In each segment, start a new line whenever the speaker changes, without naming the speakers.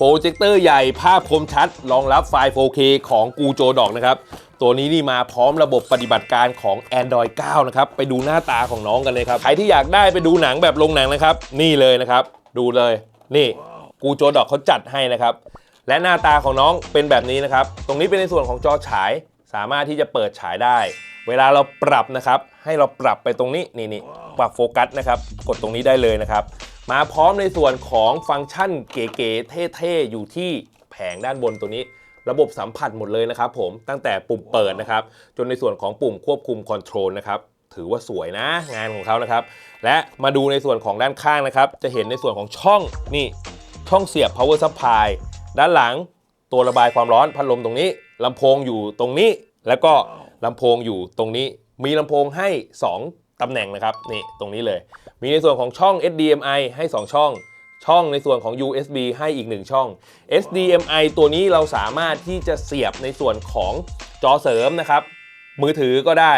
โปรเจคเตอร์ใหญ่ภาพคมชัด รองรับไฟล์ 4K ของกูโจดอกนะครับ ตัวนี้นี่มาพร้อมระบบปฏิบัติการของ Android 9 นะครับ ไปดูหน้าตาของน้องกันเลยครับ ใครที่อยากได้ไปดูหนังแบบโรงหนังนะครับ นี่เลยนะครับ ดูเลย นี่ กูโจดอกเขาจัดให้นะครับ และหน้าตาของน้องเป็นแบบนี้นะครับ ตรงนี้เป็นในส่วนของจอฉาย สามารถที่จะเปิดฉายได้ เวลาเราปรับนะครับ ให้เราปรับไปตรงนี้ นี่นี่ปรับโฟกัสนะครับ กดตรงนี้ได้เลยนะครับ มาพร้อมในส่วนของฟังก์ชันเก๋ๆเท่ๆอยู่ที่แผงด้านบนตัวนี้ ระบบสัมผัสหมดเลยนะครับผมตั้งแต่ปุ่มเปิดนะครับ จนในส่วนของปุ่มควบคุมคอนโทรลนะครับถือว่าสวยนะงานของเขานะครับ และมาดูในส่วนของด้านข้างนะครับ จะเห็นในส่วนของช่องนี่ช่องเสียบ power supply ด้านหลังตัวระบายความร้อนพัดลมตรงนี้ลำโพงอยู่ตรงนี้ แล้วก็ลำโพงอยู่ตรงนี้ มีลำโพงให้ 2 ตำแหน่งนะครับนี่ตรงนี้เลย มีในส่วนของช่อง HDMI ให้ 2 ช่อง ช่องในส่วนของ USB ให้อีก 1 ช่อง HDMI ตัวนี้เราสามารถที่จะเสียบในส่วนของจอเสริมนะครับ มือถือก็ได้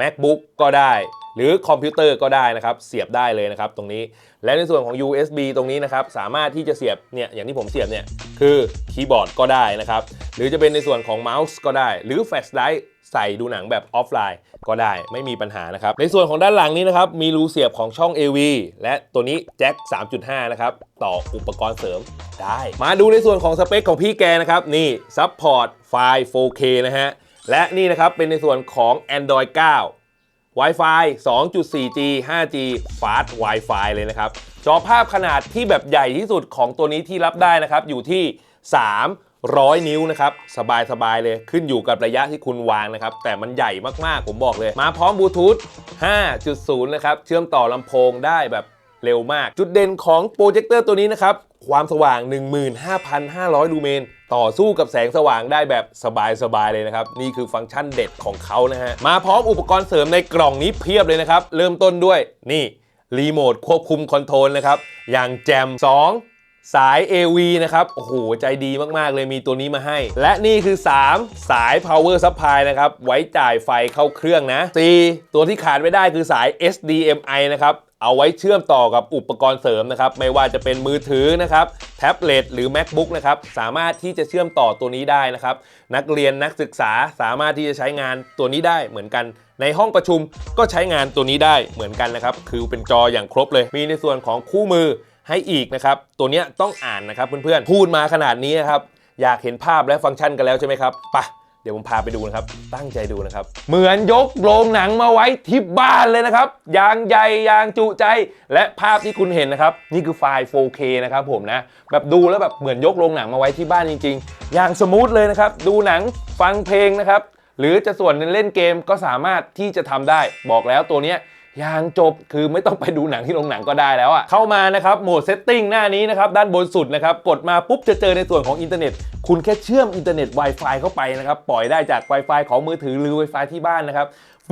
MacBook ก็ได้ หรือคอมพิวเตอร์ก็ได้นะครับ เสียบได้เลยนะครับ ตรงนี้ และในส่วนของ USB ตรงนี้นะครับ สามารถที่จะเสียบเนี่ยอย่างที่ผมเสียบเนี่ยคือคีย์บอร์ดก็ได้นะครับ หรือจะเป็นในส่วนของเมาส์ก็ได้ หรือแฟลชไดร์ ใส่ดูหนังแบบออฟไลน์ก็ได้ไม่มีปัญหานะครับ ในส่วนของด้านหลังนี้นะครับ มีรูเสียบของช่อง AV และตัวนี้แจ็ค 3.5 นะครับ ต่ออุปกรณ์เสริมได้ มาดูในส่วนของสเปคของพี่แกนะครับ นี่ซัพพอร์ตไฟล์ 4K นะฮะ และนี่นะครับเป็นในส่วนของ Android 9 Wi-Fi 2.4G 5G Fast Wi-Fi เลยนะครับ จอภาพขนาดที่แบบใหญ่ที่สุดของตัวนี้ที่รับได้นะครับ อยู่ที่ 3 300นิ้วนะครับสบายๆเลยขึ้นอยู่กับระยะที่คุณวางนะครับ แต่มันใหญ่มากๆ ผมบอกเลย มาพร้อมบลูทูธ 5.0 นะครับ เชื่อมต่อลำโพงได้แบบเร็วมาก จุดเด่นของโปรเจคเตอร์ตัวนี้นะครับ ความสว่าง 15,500 ลูเมน ต่อสู้กับแสงสว่างได้แบบสบายๆเลยนะครับ นี่คือฟังก์ชันเด็ดของเขานะฮะ มาพร้อมอุปกรณ์เสริมในกล่องนี้เพียบเลยนะครับ เริ่มต้นด้วยนี่รีโมทควบคุมคอนโทรลนะครับ อย่างแจม 2 สาย AV นะครับ โอ้โห ใจดีมากๆ เลยมีตัวนี้มาให้ และนี่คือ 3 สาย power supply นะครับ ไว้จ่ายไฟเข้าเครื่องนะ 4 ตัวที่ขาดไม่ได้คือสาย SDMI นะครับ เอาไว้เชื่อมต่อกับอุปกรณ์เสริมนะครับ ไม่ว่าจะเป็นมือถือนะครับ แท็บเล็ตหรือ MacBook นะครับ สามารถที่จะเชื่อมต่อตัวนี้ได้นะครับ นักเรียนนักศึกษาสามารถที่จะใช้งานตัวนี้ได้เหมือนกันในห้องประชุมก็ใช้งานตัวนี้ได้เหมือนกันนะครับ คือเป็นจออย่างครบเลย มีในส่วนของคู่มือ ให้อีกนะครับ ตัวเนี้ยต้องอ่านนะครับเพื่อนๆ พูดมาขนาดนี้นะครับ อยากเห็นภาพและฟังก์ชันกันแล้วใช่ไหมครับปะเดี๋ยวผมพาไปดูนะครับ ตั้งใจดูนะครับ เหมือนยกโรงหนังมาไว้ที่บ้านเลยนะครับอย่างใหญ่อย่างจุใจ และภาพที่คุณเห็นนะครับ นี่คือไฟล์ 4K นะครับผมนะ แบบดูแล้วแบบเหมือนยกโรงหนังมาไว้ที่บ้านจริง ๆ อย่างสมูทเลยนะครับ ดูหนังฟังเพลงนะครับ หรือจะส่วนเล่นเกมก็สามารถที่จะทำได้ บอกแล้วตัวเนี้ย อย่างจบคือไม่ต้องไปดูหนังที่โรงหนังก็ได้แล้วอะเข้ามานะครับโหมดเซตติ้งหน้านี้นะครับด้านบนสุดนะครับกดมาปุ๊บจะเจอในส่วนของอินเทอร์เน็ต คุณแค่เชื่อมอินเทอร์เน็ต Wi-Fi เข้าไปนะครับปล่อยได้จาก Wi-Fi ของมือถือหรือ Wi-Fi ที่บ้านนะครับ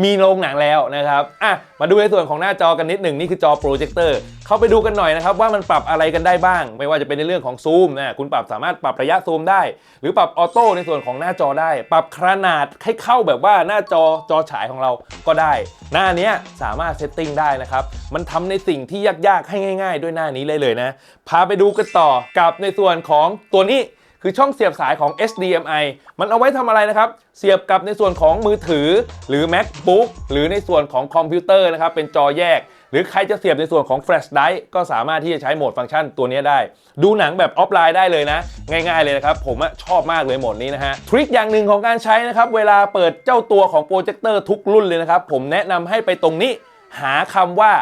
มีโรงหนังแล้วนะครับอะมาดูในส่วนของหน้าจอกันนิดหนึ่งนี่คือจอโปรเจคเตอร์เข้าไปดูกันหน่อยนะครับว่ามันปรับอะไรกันได้บ้าง ไม่ว่าจะเป็นในเรื่องของซูมนะคุณปรับสามารถปรับระยะซูมได้ หรือปรับออโต้ในส่วนของหน้าจอได้ ปรับขนาดให้เข้าแบบว่าหน้าจอจอฉายของเราก็ได้ หน้าเนี้ยสามารถเซตติ้งได้นะครับมันทำในสิ่งที่ยากๆให้ง่าย ๆ ด้วยหน้านี้เลยเลยนะพาไปดูกันต่อกับในส่วนของตัวนี้ คือช่องเสียบสายของ HDMI มันเอาไว้ทำอะไรนะครับ เสียบกับในส่วนของมือถือ หรือ MacBook หรือในส่วนของคอมพิวเตอร์นะครับ เป็นจอแยก หรือใครจะเสียบในส่วนของ Flash Drive ก็สามารถที่จะใช้โหมดฟังก์ชันตัวนี้ได้ ดูหนังแบบออฟไลน์ได้เลยนะ ง่าย ๆเลยนะครับ ผมชอบมากเลยโหมดนี้นะฮะทริคอย่างหนึ่งของการใช้นะครับ เวลาเปิดเจ้าตัวของโปรเจคเตอร์ทุกรุ่นเลยนะครับผมแนะนำให้ไปตรงนี้ หาคำว่า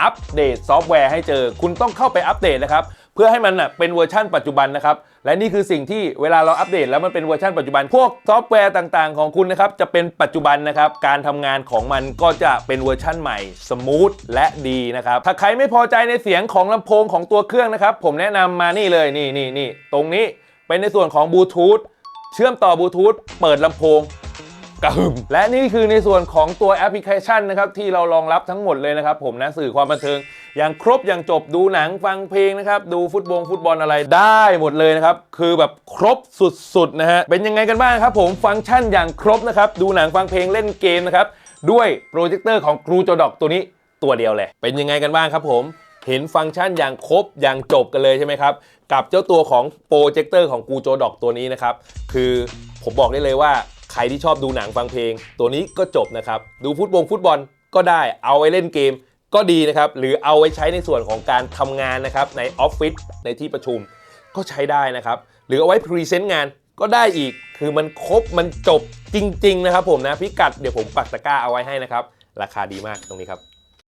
อัปเดตซอฟต์แวร์ให้เจอ คุณต้องเข้าไปอัปเดตนะครับ เพื่อให้มันน่ะเป็นเวอร์ชั่นปัจจุบันนะครับ และนี่คือสิ่งที่เวลาเราอัปเดตแล้วมันเป็นเวอร์ชันปัจจุบัน พวกซอฟต์แวร์ต่างๆ ของคุณนะครับจะเป็นปัจจุบันนะครับ การทำงานของมันก็จะเป็นเวอร์ชั่นใหม่สมูทและดีนะครับ ถ้าใครไม่พอใจในเสียงของลำโพงของตัวเครื่องนะครับ ผมแนะนำมานี่เลยนี่นี่นี่ตรงนี้เป็นในส่วนของบลูทูธเชื่อมต่อบลูทูธเปิดลำโพงกระหึ่มและนี่คือในส่วนของตัวแอปพลิเคชันนะครับที่เรารองรับทั้งหมดเลยนะครับผมนะสื่อความบันเทิง อย่างครบอย่างจบดูหนังฟังเพลงนะครับ ดูฟุตบอลฟุตบอลอะไรได้หมดเลยนะครับ คือแบบครบสุดๆนะฮะเป็นยังไงกันบ้างครับผมฟังก์ชันอย่างครบนะครับ ดูหนังฟังเพลงเล่นเกมนะครับ ด้วยโปรเจคเตอร์ของครูจอดอกตัวนี้ตัวเดียวเลย เป็นยังไงกันบ้างครับผมเห็นฟังก์ชันอย่างครบอย่างจบกันเลยใช่ไหมครับ กับเจ้าตัวของโปรเจคเตอร์ของกูโจดอกตัวนี้นะครับ คือผมบอกได้เลยว่าใครที่ชอบดูหนังฟังเพลง ตัวนี้ก็จบนะครับ ดูฟุตบอลฟุตบอลก็ได้เอาไว้เล่นเกม ก็ดีนะครับ หรือเอาไว้ใช้ในส่วนของการทำงานนะครับในออฟฟิศในที่ประชุมก็ใช้ได้นะครับ หรือเอาไว้พรีเซนต์งานก็ได้อีกคือมันครบมันจบจริง ๆ นะครับผมนะพิกัดเดี๋ยวผมปักตะกร้าเอาไว้ให้นะครับ ราคาดีมากตรงนี้ครับ